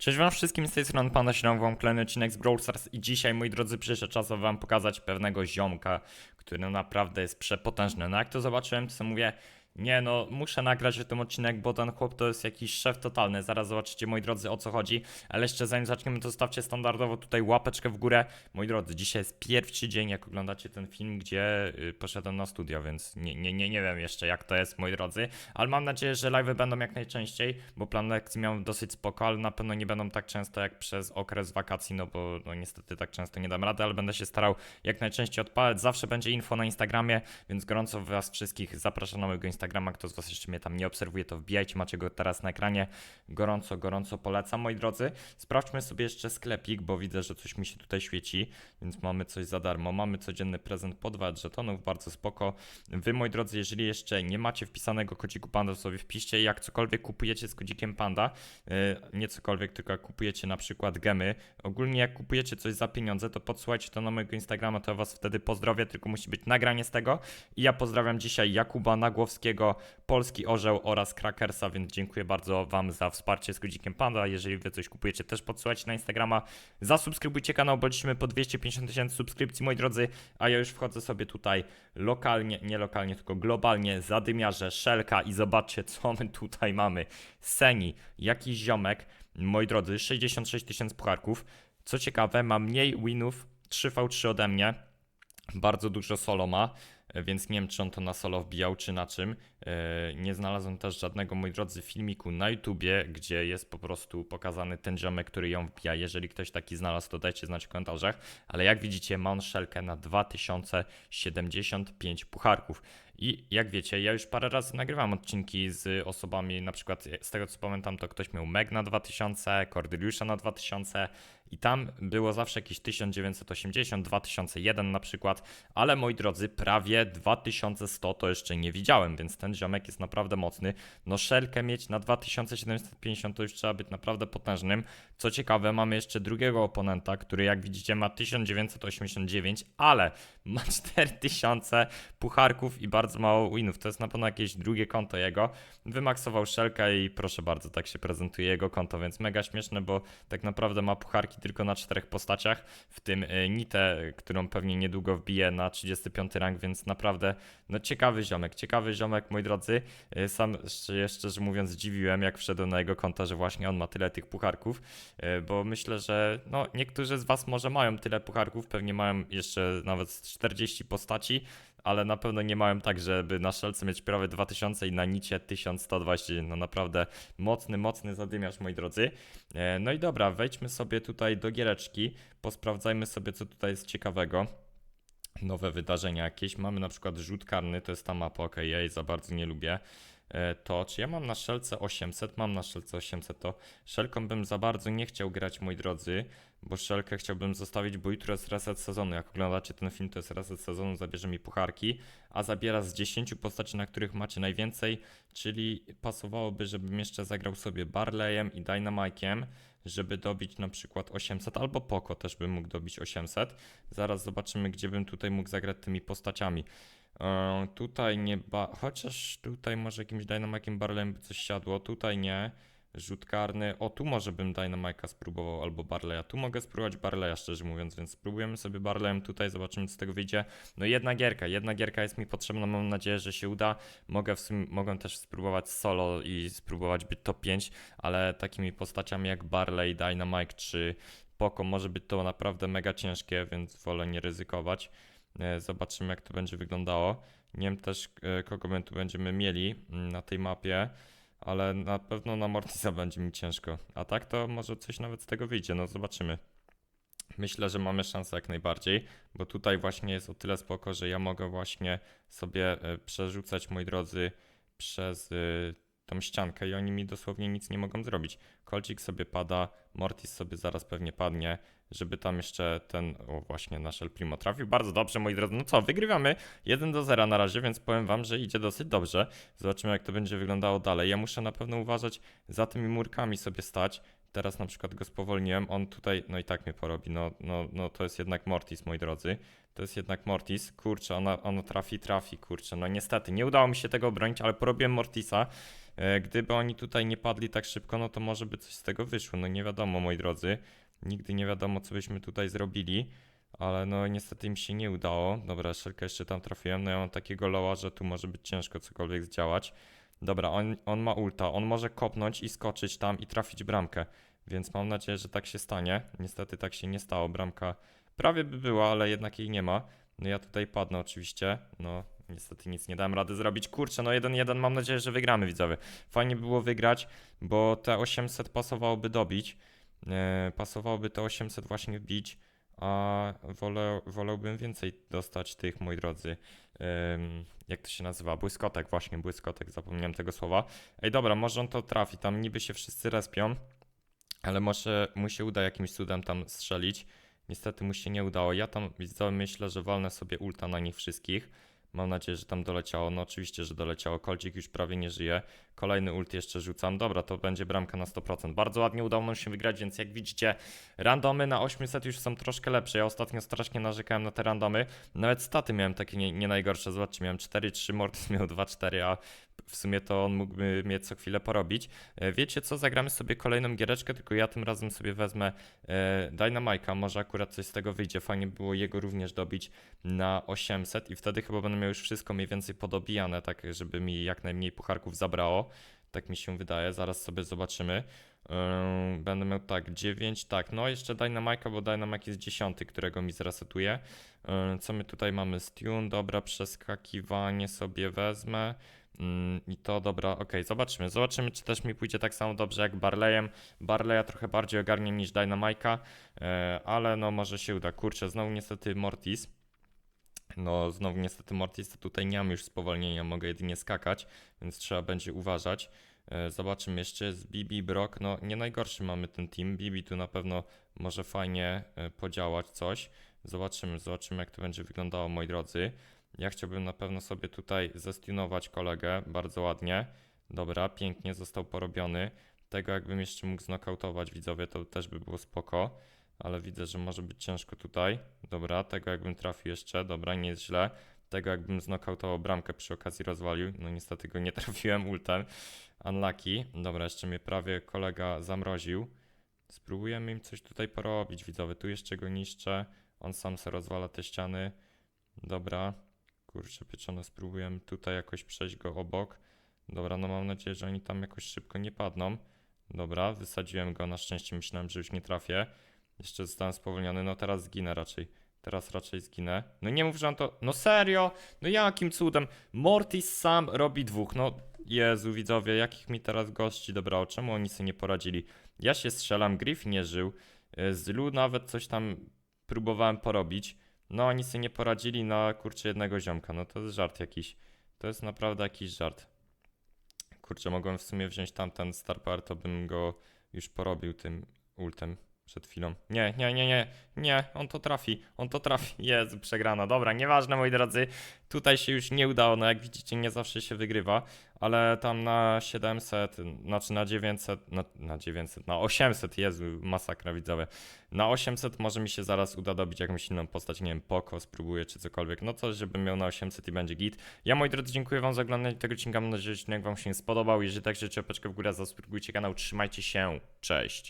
Cześć wam wszystkim, z tej strony Panda wam kolejny odcinek z Brawl Stars i dzisiaj, moi drodzy, przyszedł czas, aby wam pokazać pewnego ziomka, który naprawdę jest przepotężny. No jak to zobaczyłem, to mówię, nie no, muszę nagrać ten odcinek, bo ten chłop to jest jakiś szef totalny. Zaraz zobaczycie, moi drodzy, o co chodzi. Ale jeszcze zanim zaczniemy, to zostawcie standardowo tutaj łapeczkę w górę. Moi drodzy, dzisiaj jest pierwszy dzień, jak oglądacie ten film, gdzie y, poszedłem na studio, więc nie, nie, nie, nie wiem jeszcze, jak to jest, moi drodzy. Ale mam nadzieję, że live'y będą jak najczęściej, bo plan lekcji miałem dosyć spoko, ale na pewno nie będą tak często jak przez okres wakacji, no bo no, niestety tak często nie dam rady, ale będę się starał jak najczęściej odpalać. Zawsze będzie info na Instagramie, więc gorąco was wszystkich zapraszam na mojego Instagrama. Kto z was jeszcze mnie tam nie obserwuje, to wbijajcie, macie go teraz na ekranie. Gorąco, gorąco polecam, moi drodzy. Sprawdźmy sobie jeszcze sklepik, bo widzę, że coś mi się tutaj świeci, więc mamy coś za darmo. Mamy codzienny prezent po 2 żetonów, bardzo spoko. Wy, moi drodzy, jeżeli jeszcze nie macie wpisanego kodziku Panda, sobie wpiszcie. Jak cokolwiek kupujecie z kodzikiem Panda, yy, nie cokolwiek, tylko jak kupujecie na przykład gemy, ogólnie jak kupujecie coś za pieniądze, to podsyłajcie to na mojego Instagrama, to ja was wtedy pozdrowię, tylko musi być nagranie z tego. I ja pozdrawiam dzisiaj Jakuba Nagłowskiego, Polski Orzeł oraz Krakersa, więc dziękuję bardzo wam za wsparcie z kodzikiem Panda. Jeżeli wy coś kupujecie, też podsyłajcie na Instagrama. Zasubskrybujcie kanał, liczymy po 250 tysięcy subskrypcji, moi drodzy. A ja już wchodzę sobie tutaj lokalnie, nie lokalnie, tylko globalnie, zadymiarze, szelka i zobaczcie, co my tutaj mamy. Seni, jakiś ziomek, moi drodzy, 66 tysięcy pucharków. Co ciekawe, ma mniej winów 3v3 ode mnie. Bardzo dużo solo ma, więc nie wiem, czy on to na solo wbijał, czy na czym. E, Nie znalazłem też żadnego, moi drodzy, filmiku na YouTubie, gdzie jest po prostu pokazany ten ziomek, który ją wbija. Jeżeli ktoś taki znalazł, to dajcie znać w komentarzach. Ale jak widzicie, ma on szelkę na 2075 pucharków. I jak wiecie, ja już parę razy nagrywam odcinki z osobami, na przykład z tego co pamiętam, to ktoś miał Meg na 2000, Cordyliusza na 2000 i tam było zawsze jakieś 1980, 2001 na przykład, ale moi drodzy, prawie 2100 to jeszcze nie widziałem, więc ten ziomek jest naprawdę mocny. No szelkę mieć na 2750 to już trzeba być naprawdę potężnym. Co ciekawe, mamy jeszcze drugiego oponenta, który jak widzicie ma 1989, ale ma 4000 pucharków i bardzo mało winów. To jest na pewno jakieś drugie konto jego. Wymaksował szelkę i proszę bardzo, tak się prezentuje jego konto, więc mega śmieszne, bo tak naprawdę ma pucharki tylko na czterech postaciach, w tym y, Nitę, którą pewnie niedługo wbije na 35 rank, więc naprawdę no ciekawy ziomek, ciekawy ziomek, moi drodzy. Y, Sam szczerze, szczerze mówiąc zdziwiłem, jak wszedłem na jego konto, że właśnie on ma tyle tych pucharków, y, bo myślę, że no niektórzy z was może mają tyle pucharków, pewnie mają jeszcze nawet z 40 postaci, ale na pewno nie mają tak, żeby na szelce mieć prawie 2000 i na nicie 1120. No naprawdę mocny, mocny zadymiarz, moi drodzy. E, No i dobra, wejdźmy sobie tutaj do giereczki, posprawdzajmy sobie, co tutaj jest ciekawego. Nowe wydarzenia jakieś. Mamy na przykład rzut karny, to jest ta mapa, ok, ja jej za bardzo nie lubię. E, To, czy ja mam na szelce 800? Mam na szelce 800, to szelką bym za bardzo nie chciał grać, moi drodzy, bo szelkę chciałbym zostawić, bo jutro jest reset sezonu. Jak oglądacie ten film, to jest reset sezonu, zabierze mi pucharki, a zabiera z 10 postaci, na których macie najwięcej, czyli pasowałoby, żebym jeszcze zagrał sobie Barleyem i Dynamike'iem, żeby dobić na przykład 800, albo Poko też bym mógł dobić 800. Zaraz zobaczymy, gdzie bym tutaj mógł zagrać tymi postaciami. E, tutaj nie ba... Chociaż tutaj może jakimś Dynamike'iem Barleyem by coś siadło, tutaj nie. Rzut karny. O, tu może bym Dynamike'a spróbował albo Barleya. Tu mogę spróbować Barleya, szczerze mówiąc, więc spróbujemy sobie Barleyem tutaj, zobaczymy co z tego wyjdzie. No jedna gierka, jedna gierka jest mi potrzebna, mam nadzieję, że się uda. Mogę, w sumie, mogę też spróbować solo i spróbować być top 5, ale takimi postaciami jak Barley, Dynamike czy Poko może być to naprawdę mega ciężkie, więc wolę nie ryzykować. E, Zobaczymy, jak to będzie wyglądało. Nie wiem też, e, kogo my tu będziemy mieli mm, na tej mapie, ale na pewno na Mortisa będzie mi ciężko. A tak to może coś nawet z tego wyjdzie, no zobaczymy. Myślę, że mamy szansę jak najbardziej, bo tutaj właśnie jest o tyle spoko, że ja mogę właśnie sobie e, przerzucać, moi drodzy, przez e, tą ściankę i oni mi dosłownie nic nie mogą zrobić. Kolcik sobie pada, Mortis sobie zaraz pewnie padnie, żeby tam jeszcze ten, o właśnie, nasz El Primo trafił. Bardzo dobrze, moi drodzy. No co, wygrywamy 1 do 0 na razie, więc powiem wam, że idzie dosyć dobrze. Zobaczymy, jak to będzie wyglądało dalej. Ja muszę na pewno uważać, za tymi murkami sobie stać. Teraz na przykład go spowolniłem, on tutaj, no i tak mnie porobi, no, no, no to jest jednak Mortis, moi drodzy. To jest jednak Mortis, kurczę, ona, ono trafi, trafi, kurczę, no niestety, nie udało mi się tego obronić, ale porobiłem Mortisa. E, Gdyby oni tutaj nie padli tak szybko, no to może by coś z tego wyszło. No nie wiadomo, moi drodzy. Nigdy nie wiadomo, co byśmy tutaj zrobili. Ale no niestety im się nie udało. Dobra, szelkę jeszcze tam trafiłem. No ja mam takiego loła, że tu może być ciężko cokolwiek zdziałać. Dobra, on, on ma ulta. On może kopnąć i skoczyć tam i trafić bramkę. Więc mam nadzieję, że tak się stanie. Niestety tak się nie stało. Bramka prawie by była, ale jednak jej nie ma. No ja tutaj padnę oczywiście. No niestety nic nie dałem rady zrobić. Kurczę, no 1-1 mam nadzieję, że wygramy widzowie. Fajnie by było wygrać, bo te 800 pasowałoby dobić. E, pasowałoby te 800 właśnie wbić, a wolę, wolałbym więcej dostać tych, moi drodzy. Jak to się nazywa? Błyskotek, właśnie błyskotek, zapomniałem tego słowa. Ej, dobra, może on to trafi, tam niby się wszyscy respią, ale może mu się uda jakimś cudem tam strzelić. Niestety mu się nie udało. Ja tam widzowie myślę, że walnę sobie ulta na nich wszystkich. Mam nadzieję, że tam doleciało. No oczywiście, że doleciało. Kolcik już prawie nie żyje. Kolejny ult jeszcze rzucam. Dobra, to będzie bramka na 100%. Bardzo ładnie udało nam się wygrać, więc jak widzicie, randomy na 800 już są troszkę lepsze. Ja ostatnio strasznie narzekałem na te randomy. Nawet staty miałem takie nie, nie najgorsze. Zobaczcie, miałem 4-3, Mortis miał 2-4, a w sumie to on mógłby mnie co chwilę porobić. E, Wiecie co, zagramy sobie kolejną giereczkę, tylko ja tym razem sobie wezmę e, Dynamike'a, może akurat coś z tego wyjdzie. Fajnie było jego również dobić na 800 i wtedy chyba będę miał już wszystko mniej więcej podobijane, tak żeby mi jak najmniej pucharków zabrało. Tak mi się wydaje, zaraz sobie zobaczymy. Ym, Będę miał tak, 9, tak, no jeszcze Dynamike'a, bo Dynamike jest 10, którego mi zresetuje. Co my tutaj mamy? Stun, dobra, przeskakiwanie sobie wezmę. Mm, I to dobra, okej, zobaczymy. Zobaczymy, czy też mi pójdzie tak samo dobrze jak Barleyem. Barleya trochę bardziej ogarnie niż Dynamike'a, e, ale no może się uda. Kurczę, znowu niestety Mortis. No, znowu niestety Mortis, tutaj nie mam już spowolnienia, mogę jedynie skakać, więc trzeba będzie uważać. E, Zobaczymy jeszcze z Bibi Brock. No, nie najgorszy mamy ten team. Bibi tu na pewno może fajnie e, podziałać coś. Zobaczymy, zobaczymy jak to będzie wyglądało, moi drodzy. Ja chciałbym na pewno sobie tutaj zestunować kolegę bardzo ładnie. Dobra, pięknie został porobiony. Tego jakbym jeszcze mógł znokautować widzowie, to też by było spoko. Ale widzę, że może być ciężko tutaj. Dobra, tego jakbym trafił jeszcze. Dobra, nie jest źle. Tego jakbym znokautował bramkę przy okazji rozwalił. No niestety go nie trafiłem ultem. Unlucky. Dobra, jeszcze mnie prawie kolega zamroził. Spróbujemy im coś tutaj porobić, widzowie. Tu jeszcze go niszczę. On sam se rozwala te ściany. Dobra. Kurczę, pieczone, spróbujemy tutaj jakoś przejść go obok. Dobra, no mam nadzieję, że oni tam jakoś szybko nie padną. Dobra, wysadziłem go, na szczęście myślałem, że już nie trafię. Jeszcze zostałem spowolniony, no teraz zginę raczej. Teraz raczej zginę. No nie mów, że on to... No serio? No jakim cudem? Mortis sam robi dwóch, no... Jezu, widzowie, jakich mi teraz gości dobrało? Czemu oni sobie nie poradzili? Ja się strzelam, Griff nie żył. y, Z Lu nawet coś tam próbowałem porobić. No oni sobie nie poradzili na kurczę jednego ziomka. No to jest żart jakiś. To jest naprawdę jakiś żart. Kurczę, mogłem w sumie wziąć tamten Star Power, to bym go już porobił tym ultem przed chwilą. Nie, nie, nie, nie, nie, on to trafi, on to trafi. Jezu, przegrana. Dobra, nieważne moi drodzy. Tutaj się już nie udało, no jak widzicie nie zawsze się wygrywa, ale tam na 700, znaczy na 900, na, na 900, na 800, Jezu, masakra widzowie. Na 800 może mi się zaraz uda dobić jakąś inną postać, nie wiem, Poko spróbuję czy cokolwiek. No coś, żebym miał na 800 i będzie git. Ja moi drodzy, dziękuję wam za oglądanie tego odcinka, mam nadzieję, że odcinek wam się spodobał. Jeżeli tak, życzę w górę, zasubskrybujcie kanał, trzymajcie się, cześć.